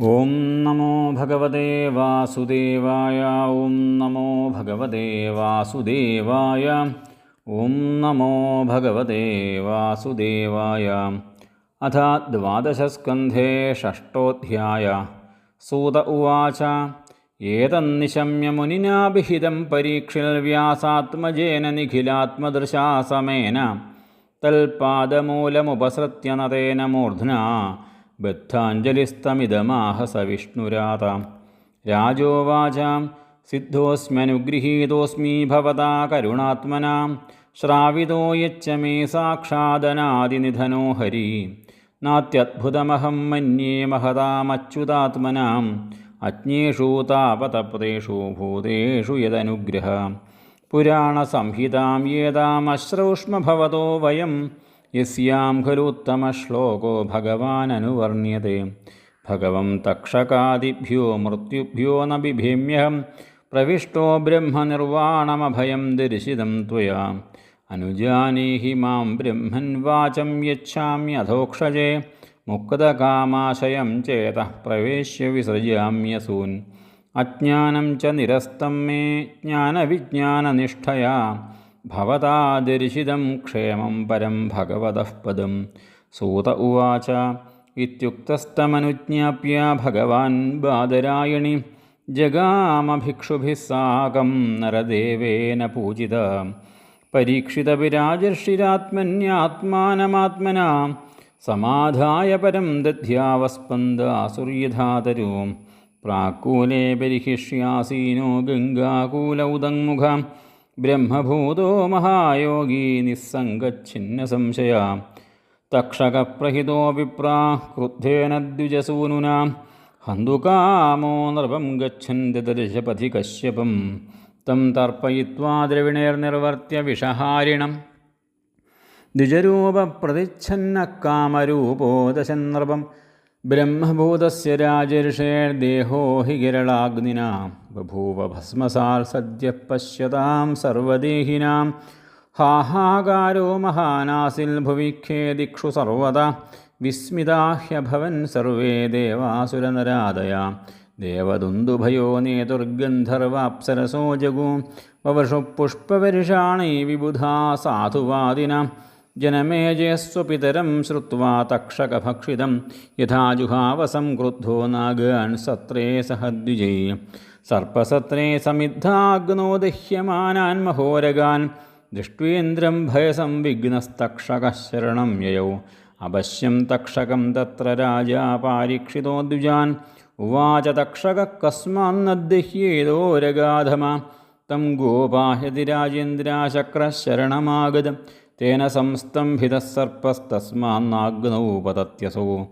ഓം നമോ ഭഗവതേ വാസുദേവായ ഓം നമോ ഭഗവതേ വാസുദേവായ ഓം നമോ ഭഗവതേ വാസുദേവായ. അഥ ദ്വാദശസ്കന്ധേ ഷഷ്ടോധ്യായ. സൂത ഉവാച ഏതന്നിശമ്യ മുനിനാഭിഹിതം പരീക്ഷിൽ വ്യാസാത്മജേന നിഖിലാത്മദൃശാസമേന. തൽപാദമൂലമുപസൃത്യ നതേന മൂർധ്ന. ബദ്ധാഞ്ജലിസ്തമിതമാഹ സ വിഷ്ണുരാത രാജോവാച. സിദ്ധോസ്മ്യനുഗൃഹീതോസ്മി ഭവതാ കരുണാത്മനാം. ശ്രാവിതോ യച്ച മേ സാക്ഷാദനാദിനിധനോ ഹരി. നാത്യദ്ഭുതമഹം മന്യേ മഹതാമച്യുതാത്മനാം അജ്ഞേഷു താപതപ്തേഷു ഭൂതേഷു യദനുഗ്രഹ. പുരാണസംഹിതാം യേതാമശ്രൗഷ്മഭവതോ വയം. യസ്യാം ഖലുത്തമശ്ലോകോ ഭഗവാനനുവർണ്യത്തെ ഭഗവം തക്ഷകാദിഭ്യോ മൃത്യുഭ്യോ ന ബിഭേമ്യഹം പ്രവിഷ്ടോ ബ്രഹ്മനിർവാണമഭയം ദർശിതം ത്വയാ. അനുജാനീഹി മാം ബ്രഹ്മൻ വാചം യച്ഛാമ്യധോക്ഷജേ മുക്തകാമാശയം ചേത പ്രവേശ്യ വിസൃജാമ്യസൂൻ അജ്ഞാനം ച നിരസ്തം മേ ജ്ഞാനവിജ്ഞാനനിഷ്ഠയാ. ഭവതാ ദർശിതം ക്ഷേമം പരം ഭഗവതഃ പദം സൂത ഉവാച ഇത്യുക്തസ്തമനുജ്ഞാപ്യ ഭഗവാൻ ബാദരായണി ജഗാമഭിക്ഷുഭിः സാകം നരദേവേന പൂജിത പരീക്ഷിതവിരാജർഷിരാത്മന്യാത്മാനമാത്മന സമാധായ പരം ദധ്യാവസ്പന്ദാസുര്യധാതരൂ പ്രാക്കൂലേ ബരിഹിഷ്യാസീനോ ഗംഗാകൂലൗദങ്മുഖ ബ്രഹ്മഭൂതോ മഹായോഗി നിസ്സംഗച്ഛിന്നസംശയ. തക്ഷകപ്രഹിതോ വിപ്രാ ക്രുദ്ധേന ദ്വിജസൂനുനാ. ഹന്തുകാമോ നൃപം ഗച്ഛൻ ദദർശപഥി കശ്യപം. തം തർപ്പയിത്വാ ദ്രവിണേർനിർവർത്തിയ വിഷഹാരിണം. ദ്വിജരൂപ പ്രതിച്ഛന്ന കാമരൂപോ ദശന്നൃപം ബ്രഹ്മഭൂതസ്യ രാജർഷേർദേഹോ ഹി ഗിരളാഗ്നിനാ ബഭൂവ ഭസ്മസാൽ സദ്യ പശ്യതാം സർവദേഹിനാം. ഹാഹാകാരോ മഹാനാസിൽ ഭുവി ഖേദിക്ഷു സർവദാ. വിസ്മിതാഹ്യഭവൻ സർവേ ദേവാസുരനരാദയ ദേവദുന്ദുഭയോ നേതുർഗന്ധർവാപ്സരസോ ജഗു. വവഷു പുഷ്പവർഷാണൈ വിബുധാ സാധുവാദിനാം. ജനമേജയസ്വപിതരം ശ്രുവാ തക്ഷകഭക്ഷിതം യഥാജുഹാവസം ക്രുദ്ധോ നാഗാൻ സത്രേ സഹദ്വിജൈ സർപ്പസത്രേ സമിദ്ധാഗ്നോ ദഹ്യമാനാൻ മഹോരഗാൻ ദൃഷ്ട്വേന്ദ്രം ഭയസംവിഘ്നസ്തക്ഷകശരണം യയൗ അവശ്യം തക്ഷകം തത്ര രാജാ പാരീക്ഷിതോ ദ്വിജാൻ ഉവാച തക്ഷക കസ്മാന്നദ്ദഹ്യേതോരഗാധമ തം ഗോപാഹ്യതി രാജേന്ദ്രാശക്രശരണമാഗതം തേന സംസ്തംഭിത സർപ്പസ്തസ്മാന്നാഗ്നൗ പതത്യസോ.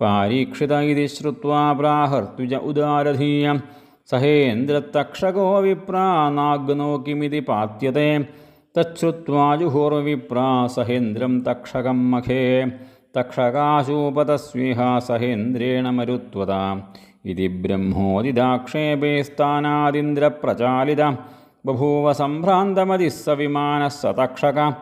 പാരീക്ഷിത ഇതി ശ്രുത്വാ പ്രാഹർത്തുജ ഉദാരധീയം. സഹേന്ദ്രത്തക്ഷകോ വിപ്രാനാഗ്നോ കിമിതി പാത്യത്തെ തച്ഛ്രുത്വാ ജുഹോർവിപ്രാ സഹേന്ദ്രം തക്ഷകം മഖേ. തക്ഷകാശൂപതസ്വിഹ സഹേന്ദ്രേണ മരുത്വത. ഇതി ബ്രഹ്മോദിദാക്ഷേപേ സ്ഥാനാദിന്ദ്രപ്രചാലിത. ബഭൂവ സംഭ്രാന്തമതി സ വിമാനഃ സ തക്ഷക.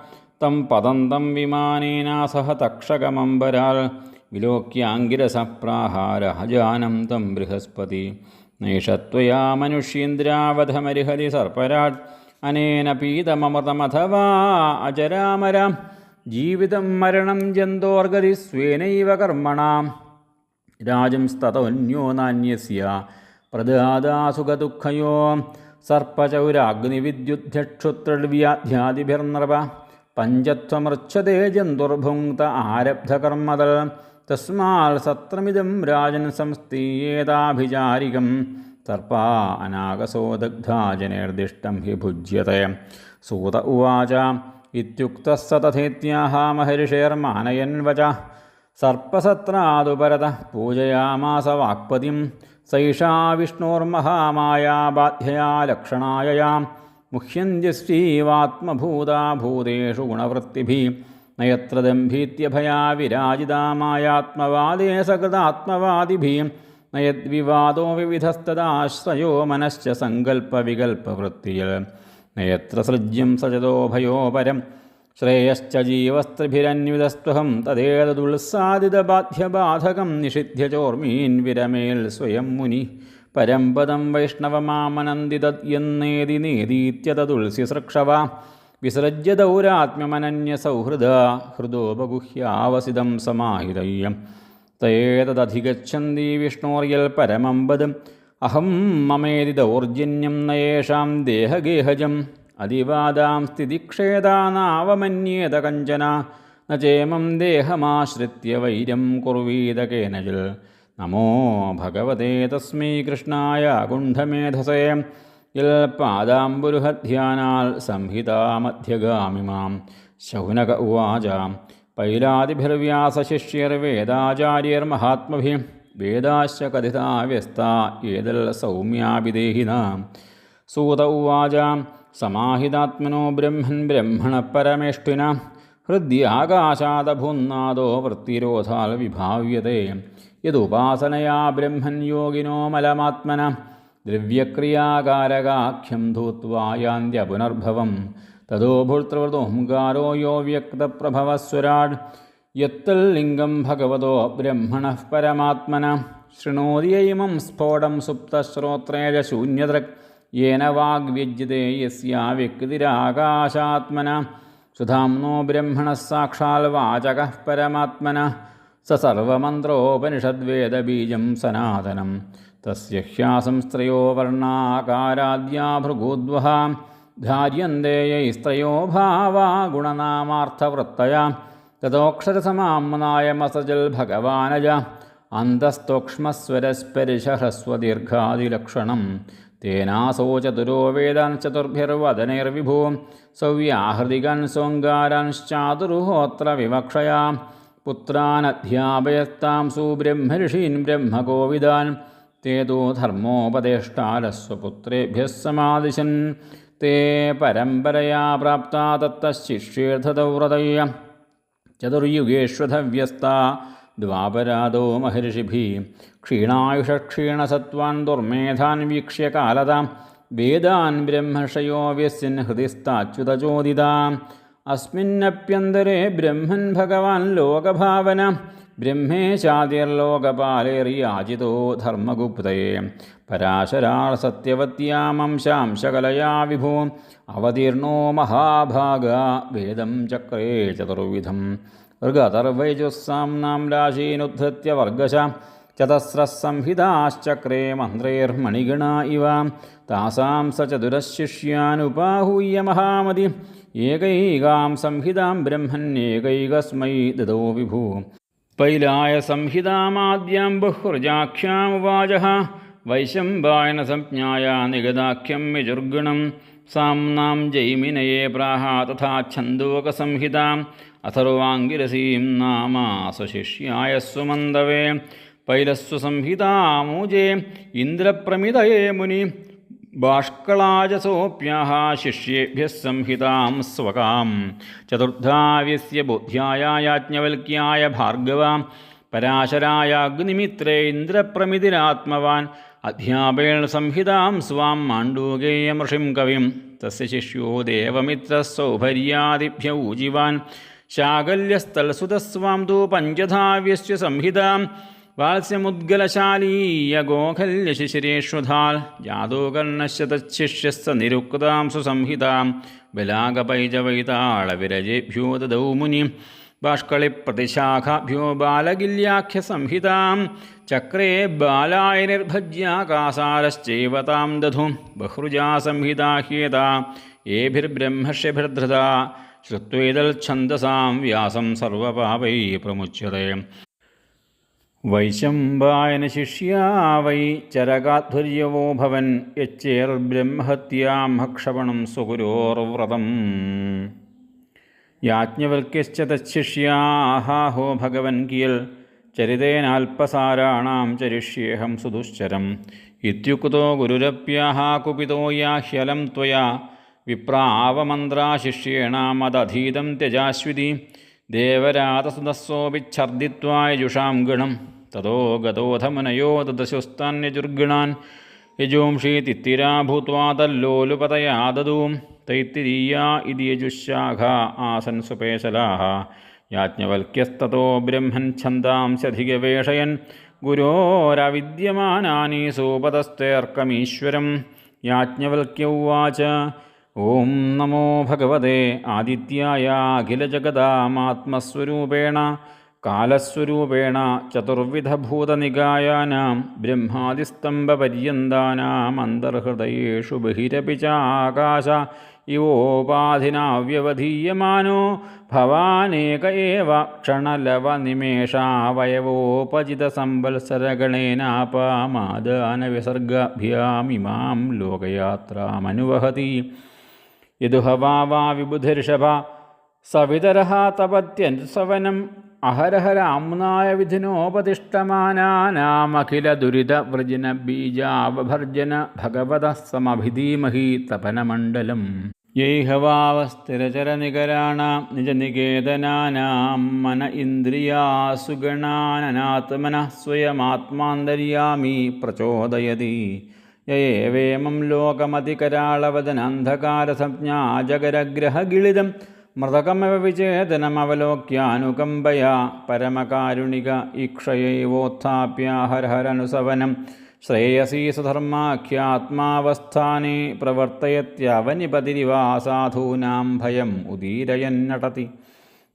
തം പതന്തം വിമാനേന സഹ തക്ഷകമംബരാൽ വിലോക്യാങ്കിരസ പ്രാഹാരഹജാനം തം ബൃഹസ്പതി. നൈഷത്വയാ മനുഷ്യേന്ദ്രാവധമരിഹരി സർപ്പരാട് അനേന പീതമമതമഥവാ അജരാമരാം. ജീവിതം മരണം ജന്തോർഗതി സ്വേനൈവ കർമ്മണാം. രാജംസ്തതോന്യോ നാന്യസ്യ. പ്രദാദാസുഖദുഃഖയോ സർപ്പചൗരാഗ്നിവിദ്യുദ്ധക്ഷുത്രവ്യാധ്യാദിഭിർനൃപ പഞ്ചത്വമർച്ഛതേ ജന്തുർഭുങ്ക്ത ആരബ്ധകർമ്മതൽ. തസ്മാൽ സത്രമിതം രാജൻ സംസ്ഥീയേതാഭിചാരികം. തർപ്പാ അനാഗസോദഗ്ധാജനേർദിഷ്ടം ഹി ഭുജ്യത്തെ. സൂത ഉവാച ഇത്യുക്ത സതഥേത്യാഹ മഹർഷേർമാനയൻവച സർപ്പസത്രാതുപരത പൂജയാമാസ വാക്പതിം. സൈഷാ വിഷ്ണോർമഹാമായ ബാധ്യയാ ലക്ഷണായയാം. മുഹ്യന്ത്യസ്റ്റീവാത്മഭൂതാഭൂതേഷു ഗുണവൃത്തിഭി നയത്ര ദംഭീത്യഭയാ വിരാജിതാമായാത്മവാദേ സകൃതാത്മവാദിഭി നയദ്വിവാദോ വിവിധസ്തദാശ്രയോ മനശ്ച സങ്കല്പവികൽപ്പവൃത്തിയിൽ നയത്ര സൃജ്യം സജതോ ഭയോ പരം ശ്രേയശ്ച ജീവസ്ത്രിഭിരന്വിതസ്ത്വഹം തദേതദുത്സാദിതബാധ്യബാധകം നിഷിധ്യചോർമീൻ വിരമേൽ സ്വയം മുനി പരംപദം വൈഷ്ണവമാമനന്ദിതദ്യെന്നേതി നേതീത്യതതുൽസ്യസൃക്ഷവ വിസൃജ്യ ദൗരാത്മ്യമനന്യസൗഹൃദ ഹൃദോപഗുഹ്യാവസിതം സമാഹിതയ്യം. തയേതദധിഗച്ഛന്തി വിഷ്ണോർയൽ പരമമ്പദം അഹം മമേതി ദൗർജന്യം നയേഷാം ദേഹഗേഹജം. അതിവാദാം സ്ഥിതിക്ഷേദാനാവമന്യേതകഞ്ചന ചേമം ദേഹമാശ്രിത്യ വൈരം കുർവീത കേനജിൽ നമോ ഭഗവതേ തസ്മൈ കൃഷ്ണായ കുണ്ഠമേധസേ യൽ പാദാംബുരുഹധ്യാനാൽ സംഹിതാമധ്യഗാമിമാം. ശൗനക ഉവാച. പൈലാദിഭിർവ്യാസശിഷ്യർവേദാചാര്യർമഹാത്മഭി. വേദാശ്ച കഥിതാ വ്യസ്ത ഏതൽ സൗമ്യാഭിദേഹിനാം. സൂത ഉവാച. സമാഹിതാത്മനോ ബ്രഹ്മൻ ബ്രഹ്മണ പരമേഷ്ഠിന ഹൃദ്യാകാശാദഭുന്നാദോ വൃത്തിരോധാൽ വിഭാവ്യത്തെ യദുപാസനയാ ബ്രഹ്മൻ യോഗിനോ മലമാത്മന. ദ്രവ്യക്രിയാകാരകാഖ്യം ധൂത്വായാന്ത്യ പുനർഭവം. തതോ ഭൂർത്തൃവൃതോംകാരോ യോ വ്യക്തപ്രഭവസ്വരാട്. യത്തല്ലിംഗം ഭഗവതോ ബ്രഹ്മണ പരമാത്മന. ശൃണോതിയൈമം സ്ഫോടം സുപ്തശ്രോത്രേജ ശൂന്യതൃക്. യേന വാഗ്വ്യജ്യതേ യസ്യാ വ്യക്തിരാകാശാത്മന. സുധാംനോ ബ്രഹ്മണ സാക്ഷാൽ വാചക പരമാത്മന. സർവമന്ത്രോപനിഷദ്വേദബീജം സനാതനം. തസ്യ ഹ്യാസംസ്ത്രയോ വർണാകാരാദ്യാ ഭൃഗൂദ്വഹ. ധാര്യന്തേ യൈസ്ത്രയോ ഭാവാ ഗുണനാമാർത്ഥവൃത്തയ. തതോക്ഷരസമാംനായമസജൽ ഭഗവാനജ. അന്തസ്തോക്ഷ്മസ്വരസ്പരിശഹ്രസ്വദീർഘാദിലക്ഷണം തേനാസോ ചതുരോ വേദാൻ ചതുർഭിർവദനൈർവിഭൂ. സൗവ്യാഹൃദികൻ സോങ്കാരാൻശ്ചാതുരുഹോത്ര വിവക്ഷയാ പുത്രാനധ്യാപയത്താംസു ബ്രഹ്മഋഷീൻ ബ്രഹ്മകോവിദാൻ തേതോ ധർമ്മോപദേഷ്ടാലസ്വപുത്രേഭ്യഃ സമാദിശൻ തേ പരമ്പരയാ പ്രാപ്ത തത്തശിഷ്യേർത്ഥതൗറതയ്യ ചതുർയുഗേഷ്വധവ്യസ്ത ദ്വാപരാദോ മഹർഷിഭി. ക്ഷീണായുഷക്ഷീണസത്വാൻ ദുർമേധാൻ വീക്ഷ്യ കാലതാം. വേദാൻ ബ്രഹ്മഷയോ വ്യസ്യൻ ഹൃദിസ്ഥാച്യുതചോദിതാം. हृदिस्ताच्युतचोदिताम् अस्मिन्नप्यन्तरे ब्रह्मन् भगवान् लोकभावन ബ്രഹ്മേശാതിർലോകപാലേറിയാജിതോ ധർമ്മഗുപ്തയെ പരാശരാൾ സത്യവത്യാമംശാംശകലയാ വിഭോ അവതീർണോ മഹാഭാഗ വേദം ചക്രേ ചതുർവിധം ഋഗതർവൈജുസ്സാംനാം രാശീനുദ്ധൃത്യ വർഗശ ചതസ്രസംഹിതാശ്ചക്രേ മന്ത്രൈർമണിഗണ ഇവ താസാം സ ചതുരശിഷ്യാനുപാഹൂയ മഹാമതി ഏകൈകാം സംഹിതാം ബ്രഹ്മന്യേകൈകസ്മൈ ദദോ വിഭൂ. പൈലായ സംഹിതാമാദ്യാം ബഹുർജാഖ്യാമുവാച വൈശംബായന സംജ്ഞായ നിഗതാഖ്യം യജുർഗുണം സാംനാം ജൈമിനയേ പ്രാഹ തഥാ ഛന്ദോകസംഹിതാം അഥർവാംഗിരസീം നാമാ സ്വശിഷ്യായ സ്വമന്ദവേ പൈലസ്വ സംഹിതാമൂജേ. ഇന്ദ്രപ്രമിതയേ മുനി. ബാഷ്കളാജസോപ്യാഹ ശിഷ്യേഭ്യ സംഹിതാം സ്വകാം ചതുർധാവ്യസ്യ ബുദ്ധ്യായാജ്ഞവൽക്യായ ഭാർഗവ പരാശരായ അഗ്നിമിത്രേ ഇന്ദ്രപ്രമിതിരാത്മവാൻ അധ്യാപേൺ സംഹിതാം സ്വാം മാണ്ഡൂകേയമൃഷിം കവിം। തസ്യ ശിഷ്യോ ദേവമിത്രസൗഭര്യാദിഭ്യ ഊജിവാൻ। ശാകല്യസ്ഥൽസുതസ്വാം തു പഞ്ചധാവ്യസ്യ സംഹിതാം। വാത്സ്യമുദ്ഗലശാലീയ ഗോഖല്യശിശിരേഷ്വധാൽ ജാതോകർണശ്യ തച്ഛിഷ്യസ്ത നിരുക്താം സുസംഹിതാം ബലാകപൈജവൈതാളവിരജേഭ്യോ ദദൗ മുനി ബാഷ്കളിപ്രതിശാഖാഭ്യോ ബാലഗില്യാഖ്യസംഹിതാം ചക്രേ ബാലായ നിർഭജ്യാകാസാരശ്ചൈവ താം ദധു ബഹ്രുജാ സംഹിതാ ഹ്യേതാ ഏഭിർബ്രഹ്മഷ്യഭിർധൃത ശ്രുത്വേതൽ ഛന്ദസാം വ്യാസം സർവപാപൈ പ്രമുച്യത്തെ വൈശംബായന ശിഷ്യാ വൈ ചരകാധ്വർയവോ ഭവൻ യച്ചേർബ്രഹ്മഹത്യാം ഭക്ഷപണം സുഗുരോർവ്രതം. യാജ്ഞവൽക്യശ്ച തശിഷ്യാഹാഹോ ഭഗവൻ കിയൽ ചരിതേനാൽപസാരാണാം ചരിഷ്യേഹം സുദുശ്ചരം. ഇത്യുക്തോ ഗുരുരപ്യാഹ കുപിതോ യാഹ്യലം ത്വയാ വിപ്രാവമന്ത്രാശിഷ്യേണാമതധീതം ത്യജാശ്വിതി. ദേവരാതസുതസ്സോപിച്ഛർദിത്വായ ജുഷാം ഗണം. തതോ ഗതോധമനയോ ദദശുസ്താന്യജുർഗണാൻ യജോംഷി തിത്തിരാ ഭൂത്വാ തല്ലോലുപതയാ ദദൂം തൈത്തിരീയാ ഇതി യജുശാഖ ആസൻ സുപേശലാഹ യാജ്ഞവൽക്യസ്തോ ബ്രഹ്മൻ ഛന്ദാംസ്യധിഗവേഷയൻ ഗുരോരവിദ്യമാനാനി സൂപതസ്തേർക്കമീശ്വരം യാജ്ഞവൽക്യ ഉവാച ഓം നമോ ഭഗവതേ ആദിത്യായ അഖിലജഗദാമാത്മസ്വരൂപേണ കാലസ്വരൂപേണ ചതുർവിധഭൂതനികായാനാം ബ്രഹ്മാദിസ്തംഭപര്യന്താനാം അന്തർഹൃദയേഷു ബഹിരപി ച ആകാശ ഇവോപാധിനാ വ്യവധീയമാനോ ഭവാനേക ഏവ ക്ഷണലവനിമേഷാവയവോപജിതസമ്പത്സരഗണേനാപാമാദാനവിസർഗഭ്യാമിമാം ലോകയാത്രാമനുവഹതി. യദുഹവാ വിബുധിർഷഭ സവിതരഃ തപത്യനുസവനം അഹരഹരാംനായ വിധിനോപതിഷ്ടമാനാനാമഖില ദുരിത വൃജന ബീജാവഭർജന ഭഗവത സമഭിധീമഹി തപനമണ്ഡലം. യൈഹവാവസ്ഥിരചരനികരാണാം നിജനികേതനാനാം മന ഇന്ദ്രിയാസുഗണാനനാത്മനഃ സ്വയമാത്മാന്തര്യാമി പ്രചോദയതി. യേവേമം ലോകമതികരാളവദനന്ധകാരസംജ്ഞാ ജഗരഗ്രഹഗിളിതം മൃതകമവ വിചേതനമവലോക്യാനുകമ്പയാ പരമകാരുണിക ഇക്ഷയൈവോത്ഥാപ്യാഹരഹരനുസവനം ശ്രേയസീ സുധർമാഖ്യാത്മാവസ്ഥാനെ പ്രവർത്തയത്യവനിപതിരിവാസാധൂനാം ഭയം ഉദീരയന്നടതി.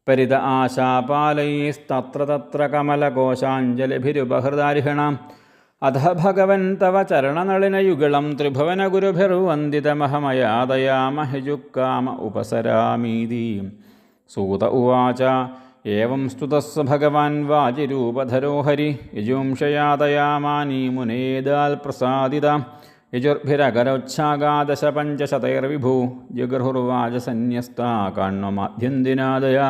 പരിത ആശാപാലൈസ്തത്ര തത്ര കമലകോശാഞ്ജലിഭിരുപഹൃദാരിഹണാം അധ ഭഗവൻ തവ ചരണനളിനയുഗളം ത്രിഭുവനഗുരുഭിർവന്ദിതമഹമയാദയാമഹിജുക്കാമ ഉപസരാമീതി. സൂത ഉവാച ഏവം സ്തുതസ് ഭഗവാൻ വാജിരൂപധരോ ഹരി യജുംഷയാദയാമാനി മുനേദാൽ പ്രസാദിത യജുർഭിരകരോച്ഛാഗാദശ പഞ്ചശതൈർവിഭൂ ജഗർഹുർവാചസന്യസ്താ കണ്വമാധ്യന്തിനാദയാ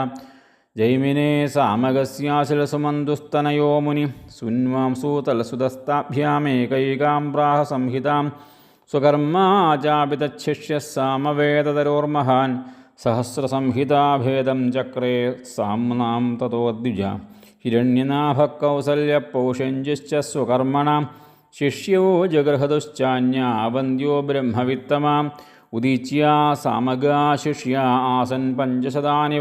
ജൈമിനേ സാമഗസ്യാശിലസുമന്തുസ്തനയോ മുനി. സുന്വാംസൂതലസുതസ്താഭ്യാമേകൈകാം പ്രാഹ സംഹിതാം. സ്വകർമാചാപിതശിഷ്യः സാമവേദതരോർമഹാൻ. സഹസ്രസംഹിതാഭേദം ചക്രേ സാംനാം തതോദ്വിജ ഹിരണ്യനാഭക്കൗസല്യപൗഷഞ്ജിശ്ച സ്വകർമ്മണാം. ശിഷ്യോ ജഗർഹതുശ്ചാന്യാവന്ത്യോ ബ്രഹ്മവിത്തമാം. ഉദീച്യാ സാമഗാശിഷ്യ ആസൻ പഞ്ചശതാനി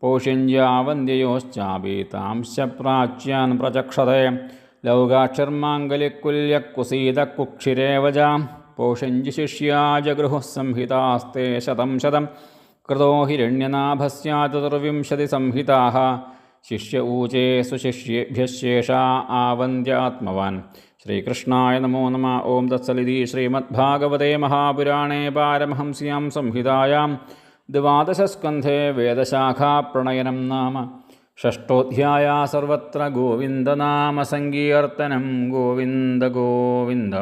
पौषिञ्ज्यावन्द्ययोश्चापि तांश्च प्राच्यान् प्रचक्षते। लौगाक्षर्माङ्गलिकुल्यक्कुसीदकुक्षिरेव च पौषिञ्जिशिष्या जगृहुः संहितास्ते शतं शतं। कृतो हिरण्यनाभस्या चतुर्विंशतिसंहिताः शिष्य ऊचे सुशिष्येभ्यशेषा आवन्द्यात्मवान्। श्रीकृष्णाय नमो नम। ओं दत्सलिति श्रीमद्भागवते महापुराणे पारमहंस्यां संहितायां ദ്വാദശസ്കന്ധേ വേദശാഖാപ്രണയനം നാമ. ഷഷ്ടോധ്യായ സർവത്ര ഗോവിന്ദനാമസങ്കീർത്തനം ഗോവിന്ദ ഗോവിന്ദ.